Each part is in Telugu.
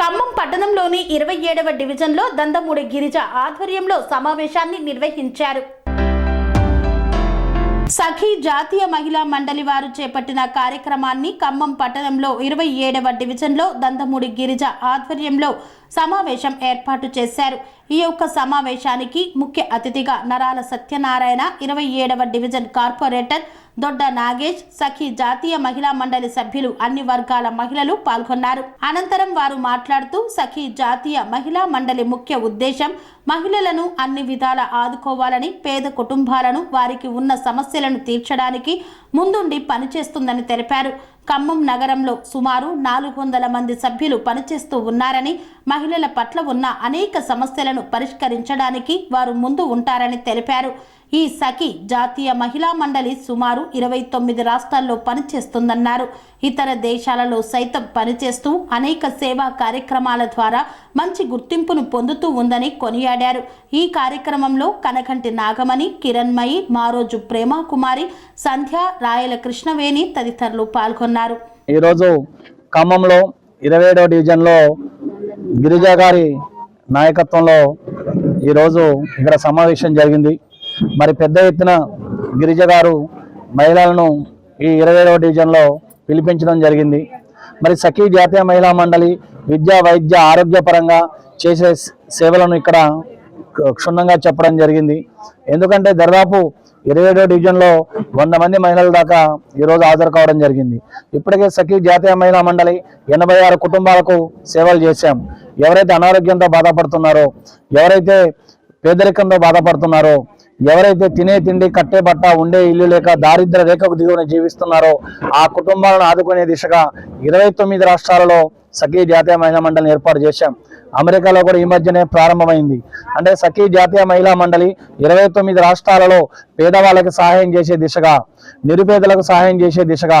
ఖమ్మం పట్టణంలోని ఇరవై ఏడవ డివిజన్లో దందమూడి గిరిజ ఆధ్వర్యంలో సమావేశాన్ని నిర్వహించారు. సఖీ జాతీయ మహిళా మండలి వారు చేపట్టిన కార్యక్రమాన్ని ఖమ్మం పట్టణంలో ఇరవై ఏడవ డివిజన్లో దందమూడి గిరిజ ఆధ్వర్యంలో సమావేశం ఏర్పాటు చేశారు. ఈ యొక్క సమావేశానికి ముఖ్య అతిథిగా నరాల సత్యనారాయణ ఇరవై ఏడవ డివిజన్ కార్పొరేటర్ దొడ్డ నాగేష్ సఖి జాతీయ మహిళా మండలి సభ్యులు అన్ని వర్గాల మహిళలు పాల్గొన్నారు. అనంతరం వారు మాట్లాడుతూ సఖి జాతీయ మహిళా మండలి ముఖ్య ఉద్దేశం మహిళలను అన్ని విధాల ఆదుకోవాలని పేద కుటుంబాలను వారికి ఉన్న సమస్యలను తీర్చడానికి ముందుండి పనిచేస్తుందని తెలిపారు. ఖమ్మం నగరంలో సుమారు నాలుగు వందల మంది సభ్యులు పనిచేస్తూ ఉన్నారని మహిళల పట్ల ఉన్న అనేక సమస్యలను పరిష్కరించడానికి వారు ముందు ఉంటారని తెలిపారు. ఈ సఖి జాతీయ మహిళా మండలి సుమారు ఇరవై తొమ్మిది రాష్ట్రాల్లో పనిచేస్తుందన్నారు. ఇతర దేశాలలో సైతం పనిచేస్తూ అనేక సేవా కార్యక్రమాల ద్వారా మంచి గుర్తింపును పొందుతూ ఉందని కొనియాడారు. ఈ కార్యక్రమంలో కనకంటి నాగమణి కిరణ్మయి మారోజు ప్రేమకుమారి సంధ్య రాయల కృష్ణవేణి తదితరులు పాల్గొన్నారు. ఈరోజు ఖమ్మంలో ఇరవై ఏడవ డివిజన్లో గిరిజా గారి నాయకత్వంలో ఈరోజు ఇక్కడ సమావేశం జరిగింది. మరి పెద్ద ఎత్తున గిరిజ గారు మహిళలను ఈ ఇరవై ఏడవ డివిజన్లో పిలిపించడం జరిగింది. మరి సఖీ జాతీయ మహిళా మండలి విద్య వైద్య ఆరోగ్యపరంగా చేసే సేవలను ఇక్కడ క్షుణ్ణంగా చెప్పడం జరిగింది. ఎందుకంటే దాదాపు ఇరవై ఏడో డివిజన్లో వంద మంది మహిళల దాకా ఈరోజు హాజరు కావడం జరిగింది. ఇప్పటికే సఖీ జాతీయ మహిళా మండలి ఎనభై ఆరు కుటుంబాలకు సేవలు చేశాం. ఎవరైతే అనారోగ్యంతో బాధపడుతున్నారో ఎవరైతే పేదరికంతో బాధపడుతున్నారో ఎవరైతే తినే తిండి కట్టే బట్ట ఉండే ఇల్లు లేక దారిద్ర రేఖకు దిగువన జీవిస్తున్నారో ఆ కుటుంబాలను ఆదుకునే దిశగా ఇరవై తొమ్మిది రాష్ట్రాలలో సఖీ జాతీయ మహిళా మండలిని ఏర్పాటు చేశాం. అమెరికాలో కూడా ఈ మధ్యనే ప్రారంభమైంది. అంటే సఖీ జాతీయ మహిళా మండలి ఇరవై తొమ్మిది రాష్ట్రాలలో పేదవాళ్ళకి సహాయం చేసే దిశగా నిరుపేదలకు సహాయం చేసే దిశగా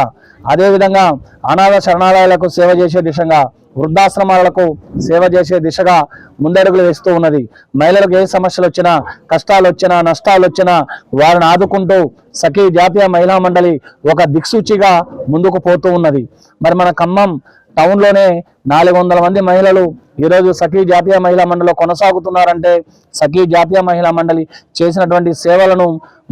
అదేవిధంగా అనాథ శరణాలయాలకు సేవ చేసే దిశగా వృద్ధాశ్రమాలకు సేవ చేసే దిశగా ముందడుగులు వేస్తూ ఉన్నది. మహిళలకు ఏ సమస్యలు వచ్చినా కష్టాలు వచ్చినా నష్టాలు వచ్చినా వారిని ఆదుకుంటూ సఖీ జాతీయ మహిళా మండలి ఒక దిక్సూచిగా ముందుకు పోతూ ఉన్నది. మరి మన ఖమ్మం టౌన్లోనే నాలుగు వందల మంది మహిళలు ఈరోజు సఖీ జాతీయ మహిళా మండలిలో కొనసాగుతున్నారంటే సఖీ జాతీయ మహిళా మండలి చేసినటువంటి సేవలను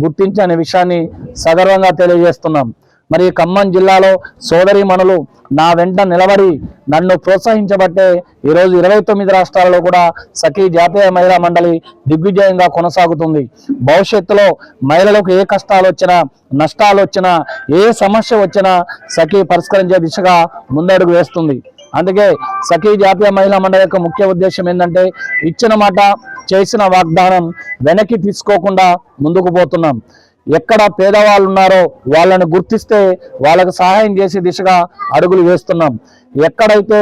గుర్తించి అనే విషయాన్ని సగర్వంగా తెలియజేస్తున్నాం. మరి ఖమ్మం జిల్లాలో సోదరి మనులు నా వెంట నిలబడి నన్ను ప్రోత్సహించబట్టే ఈరోజు ఇరవై తొమ్మిది రాష్ట్రాలలో కూడా సఖీ జాతీయ మహిళా మండలి దిగ్విజయంగా కొనసాగుతుంది. భవిష్యత్తులో మహిళలకు ఏ కష్టాలు వచ్చినా నష్టాలు వచ్చినా ఏ సమస్య వచ్చినా సఖీ పరిష్కరించే దిశగా ముందడుగు వేస్తుంది. అందుకే సఖీ జాతీయ మహిళా మండలి యొక్క ముఖ్య ఉద్దేశం ఏంటంటే ఇచ్చిన మాట చేసిన వాగ్దానం వెనక్కి తీసుకోకుండా ముందుకు పోతున్నాం. ఎక్కడ పేదవాళ్ళు ఉన్నారో వాళ్ళని గుర్తిస్తే వాళ్ళకు సహాయం చేసే దిశగా అడుగులు వేస్తున్నాం. ఎక్కడైతే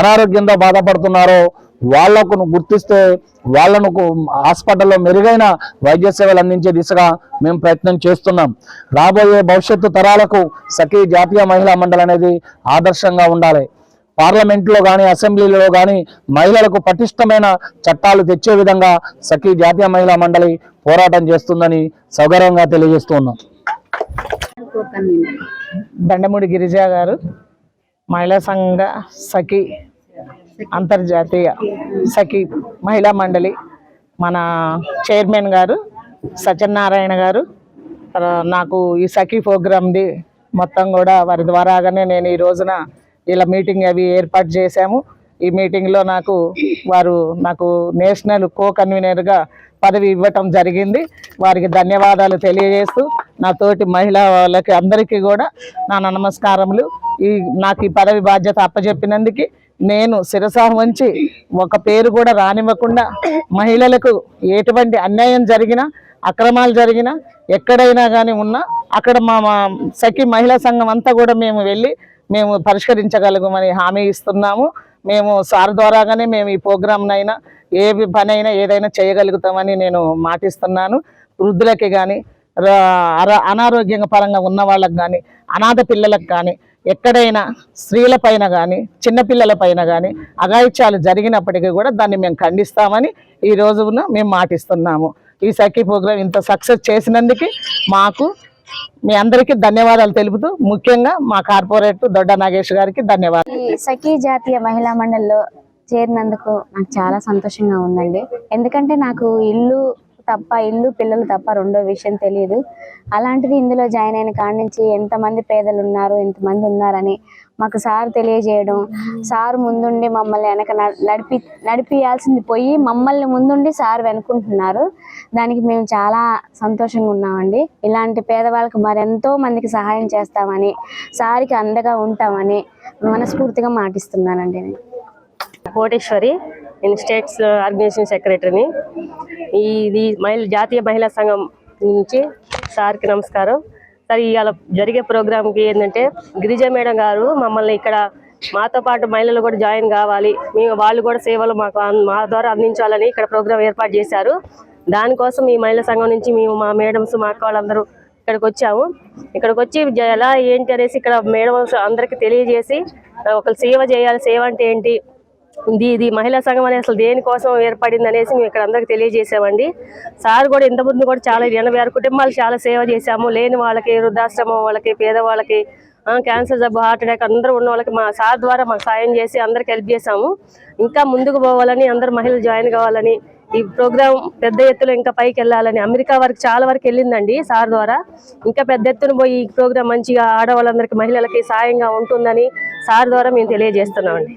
అనారోగ్యంతో బాధపడుతున్నారో వాళ్ళకు గుర్తిస్తే వాళ్ళను హాస్పిటల్లో మెరుగైన వైద్య సేవలు అందించే దిశగా మేము ప్రయత్నం చేస్తున్నాం. రాబోయే భవిష్యత్తు తరాలకు సఖీ జాతీయ మహిళా మండలి అనేది ఆదర్శంగా ఉండాలి. పార్లమెంట్లో కానీ అసెంబ్లీలో కానీ మహిళలకు పటిష్టమైన చట్టాలు తెచ్చే విధంగా సఖీ జాతీయ మహిళా మండలి పోరాటం చేస్తుందని సౌగర్వంగా తెలియజేస్తున్నాం. దండముడి గిరిజ గారు మహిళా సంఘ సఖి అంతర్జాతీయ సఖి మహిళా మండలి మన చైర్మన్ గారు సత్యనారాయణ గారు. నాకు ఈ సఖీ ప్రోగ్రామ్ది మొత్తం కూడా వారి ద్వారాగానే నేను ఈ రోజున ఇలా మీటింగ్ అవి ఏర్పాటు చేశాము. ఈ మీటింగ్లో నాకు వారు నాకు నేషనల్ కో కన్వీనర్గా పదవి ఇవ్వటం జరిగింది. వారికి ధన్యవాదాలు తెలియజేస్తూ నా తోటి మహిళా వాళ్ళకి అందరికీ కూడా నా నమస్కారములు. ఈ నాకు ఈ పదవి బాధ్యత అప్పచెప్పినందుకు నేను శిరస వంచి ఒక పేరు కూడా రానివ్వకుండా మహిళలకు ఎటువంటి అన్యాయం జరిగినా అక్రమాలు జరిగినా ఎక్కడైనా కానీ ఉన్నా అక్కడ మా మా సఖి మహిళా సంఘం అంతా కూడా మేము వెళ్ళి మేము పరిష్కరించగలగమని హామీ ఇస్తున్నాము. మేము సార్ ద్వారాగానే మేము ఈ ప్రోగ్రాంనైనా ఏ పని అయినా ఏదైనా చేయగలుగుతామని నేను మాటిస్తున్నాను. వృద్ధులకి కానీ అనారోగ్యంగా పరంగా ఉన్న వాళ్ళకి కానీ అనాథ పిల్లలకు కానీ ఎక్కడైనా స్త్రీల పైన కానీ చిన్నపిల్లల పైన కానీ అఘాయిత్యాలు జరిగినప్పటికీ కూడా దాన్ని మేము ఖండిస్తామని ఈ రోజున మేము మాటిస్తున్నాము. ఈ సఖీ ప్రోగ్రాం ఇంత సక్సెస్ చేసినందుకు మాకు మీ అందరికీ ధన్యవాదాలు తెలుపుతూ ముఖ్యంగా మా కార్పొరేట్ దొడ్డ నాగేష్ గారికి ధన్యవాదాలు. ఈ సఖీ జాతీయ మహిళా మండలిలో చేరినందుకు నాకు చాలా సంతోషంగా ఉందండి. ఎందుకంటే నాకు ఇల్లు తప్ప ఇల్లు పిల్లలు తప్ప రెండో విషయం తెలియదు. అలాంటిది ఇందులో జాయిన్ అయిన కాడి నుంచి ఎంతమంది పేదలు ఉన్నారు ఎంతమంది ఉన్నారని మాకు సార్ తెలియజేయడం. సార్ ముందుండి మమ్మల్ని వెనక నడిపి నడిపియాల్సింది పోయి మమ్మల్ని ముందుండి సార్ వెనుకుంటున్నారు. దానికి మేము చాలా సంతోషంగా ఉన్నామండి. ఇలాంటి పేదవాళ్ళకి మరెంతో మందికి సహాయం చేస్తామని సార్కి అండగా ఉంటామని మనస్ఫూర్తిగా మాటిస్తున్నానండి నేను. కోటేశ్వరి నేను స్టేట్స్ ఆర్గనైజేషన్ సెక్రటరీని. ఇది మహిళ జాతీయ మహిళా సంఘం నుంచి సార్కి నమస్కారం. సార్ ఇవాళ జరిగే ప్రోగ్రామ్కి ఏంటంటే గిరిజా మేడం గారు మమ్మల్ని ఇక్కడ మాతో పాటు మహిళలు కూడా జాయిన్ కావాలి. మేము వాళ్ళు కూడా సేవలు మాకు మా ద్వారా అందించాలని ఇక్కడ ప్రోగ్రామ్ ఏర్పాటు చేశారు. దానికోసం ఈ మహిళా సంఘం నుంచి మేము మా మేడమ్స్ మా అక్క వాళ్ళందరూ ఇక్కడికి వచ్చాము. ఇక్కడికి వచ్చి జ- ఎలా ఏంటి అనేసి ఇక్కడ మేడం అందరికీ తెలియజేసి ఒకరు సేవ చేయాలి సేవ అంటే ఏంటి ఇది ఇది మహిళా సంఘం అనేది అసలు దేనికోసం ఏర్పడింది అనేసి మేము ఇక్కడ అందరికి తెలియజేసామండి సార్ కూడా ఇంతకుముందు కూడా చాలా ఎనభై ఆరు కుటుంబాలు చాలా సేవ చేశాము. లేని వాళ్ళకి వృద్ధాశ్రమం వాళ్ళకి పేదవాళ్ళకి క్యాన్సర్ జబ్బు హార్ట్ అటాక్ అందరూ ఉన్న వాళ్ళకి మా సార్ ద్వారా మాకు సాయం చేసి అందరికి హెల్ప్ చేశాము. ఇంకా ముందుకు పోవాలని అందరు మహిళలు జాయిన్ కావాలని ఈ ప్రోగ్రాం పెద్ద ఎత్తులో ఇంకా పైకి వెళ్ళాలని అమెరికా వరకు చాలా వరకు వెళ్ళిందండి సార్ ద్వారా. ఇంకా పెద్ద ఎత్తున పోయి ఈ ప్రోగ్రామ్ మంచిగా ఆడవాళ్ళందరికీ మహిళలకి సాయంగా ఉంటుందని సార్ ద్వారా మేము తెలియజేస్తున్నామండి.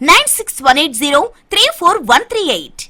Nine six one eight zero three four one three eight